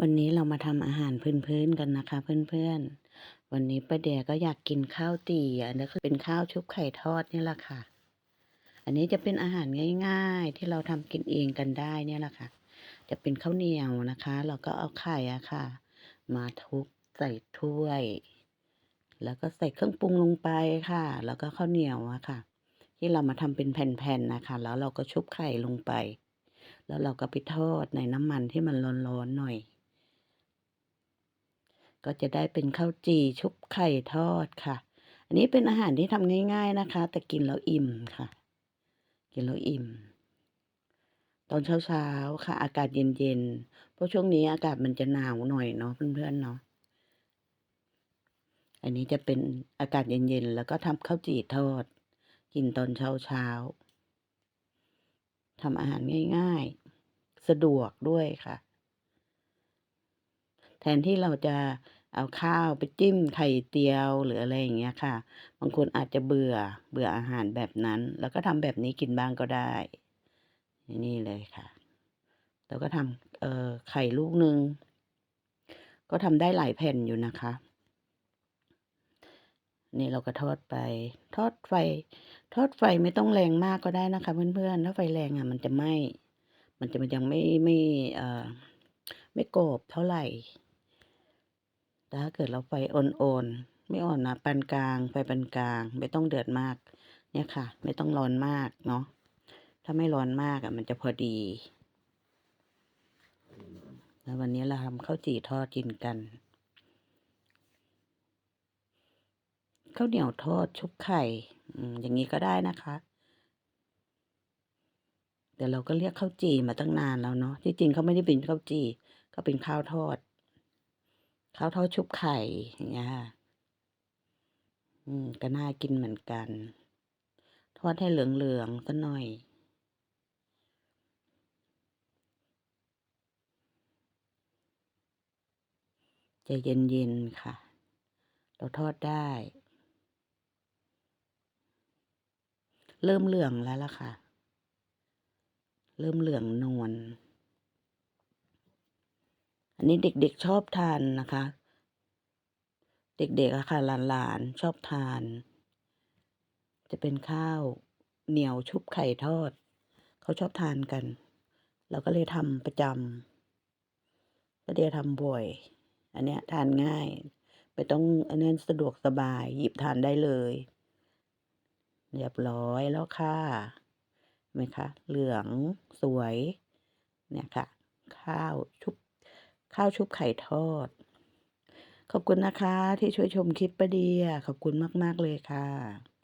วันนี้เรามาทำอาหารพื้นๆกันนะคะ เพื่อนๆ วันนี้ป้าแดก็อยากกินข้าวตีอันนี้คือเป็นข้าวชุบไข่ทอดนี่แหละค่ะ อันนี้จะเป็นอาหารง่าย ๆ ที่เราทำกินเองกันได้เนี่ยแหละค่ะ จะเป็นข้าวเหนียวนะคะ เราก็เอาไข่อะค่ะ มาทุบใส่ถ้วย แล้วก็ใส่เครื่องปรุงลงไปค่ะ แล้วก็ข้าวเหนียวอะค่ะ ที่เรามาทำเป็นแผ่นๆนะคะ แล้วเราก็ชุบไข่ลงไป แล้วเราก็ไปทอดในน้ำมันที่มันร้อนๆหน่อย ก็จะได้เป็นข้าวจี่ชุบไข่ทอดค่ะ อันนี้เป็นอาหารที่ทำง่ายๆนะคะ แต่กินแล้วอิ่มค่ะ กินแล้วอิ่ม ตอนเช้าๆค่ะ อากาศเย็นๆเพราะช่วงนี้อากาศมันจะหนาวหน่อยเนาะเพื่อนๆเนาะอันนี้จะเป็นอากาศเย็นๆแล้วก็ทำข้าวจี่ทอด กินตอนเช้าๆทำอาหารง่ายๆ สะดวกด้วยค่ะ ทนที่เราจะเอาข้าวไปจิ้มไข่เจียวหรืออะไรอย่างเงี้ยค่ะ บางคนอาจจะเบื่อเบื่ออาหารแบบนั้น แล้วก็ทำแบบนี้กินบ้างก็ได้ นี่เลยค่ะแล้วก็ทำเอ่อไข่ลูกหนึ่งก็ทำได้หลายแผ่นอยู่นะคะ นี่เราก็ทอดไป ทอดไฟ ทอดไฟไม่ต้องแรงมากก็ได้นะคะ เพื่อนๆถ้าไฟแรงอะ มันจะไหม้มันจะมันยังไม่ไม่เอ่อไม่กรอบเท่าไหร่ ถ้าเกิดเราไฟอ่อนๆไม่อ่อนนะปานกลางไฟปานกลาง ไม่ต้องเดือดมาก เนี่ยค่ะ ไม่ต้องร้อนมากเนาะถ้าไม่ร้อนมากอะ มันจะพอดีแล้ววันนี้เราทำข้าวจี่ทอดกินกันข้าวเหนียวทอดชุบไข่อย่างนี้ก็ได้นะคะแต่เราก็เรียกข้าวจี่มาตั้งนานแล้วเนาะที่จริงเขาไม่ได้เป็นข้าวจี่ก็เป็นข้าวทอด ข้าวทอดชุบไข่อย่างเงี้ยค่ะอืมก็น่ากินเหมือนกัน ทอดให้เหลืองๆสักหน่อยใจเย็นๆค่ะ เราทอดได้ เริ่มเหลืองแล้วล่ะค่ะ เริ่มเหลืองนวล อันนี้เด็กๆชอบทานนะคะ เด็กๆอะค่ะหลานๆชอบทาน จะเป็นข้าวเหนียวชุบไข่ทอด เขาชอบทานกัน เราก็เลยทำประจำก็เดี๋ยวทำบ่อย อันเนี้ยทานง่ายไม่ต้องอันนี้สะดวกสบายหยิบทานได้เลยเรียบร้อยแล้วค่ะเห็นไหมคะ เหลืองสวย เนี่ยค่ะ ข้าวชุบ ข้าวชุบไข่ทอด ขอบคุณนะคะที่ช่วยชมคลิปประเดียขอบคุณมาก ๆ เลยค่ะ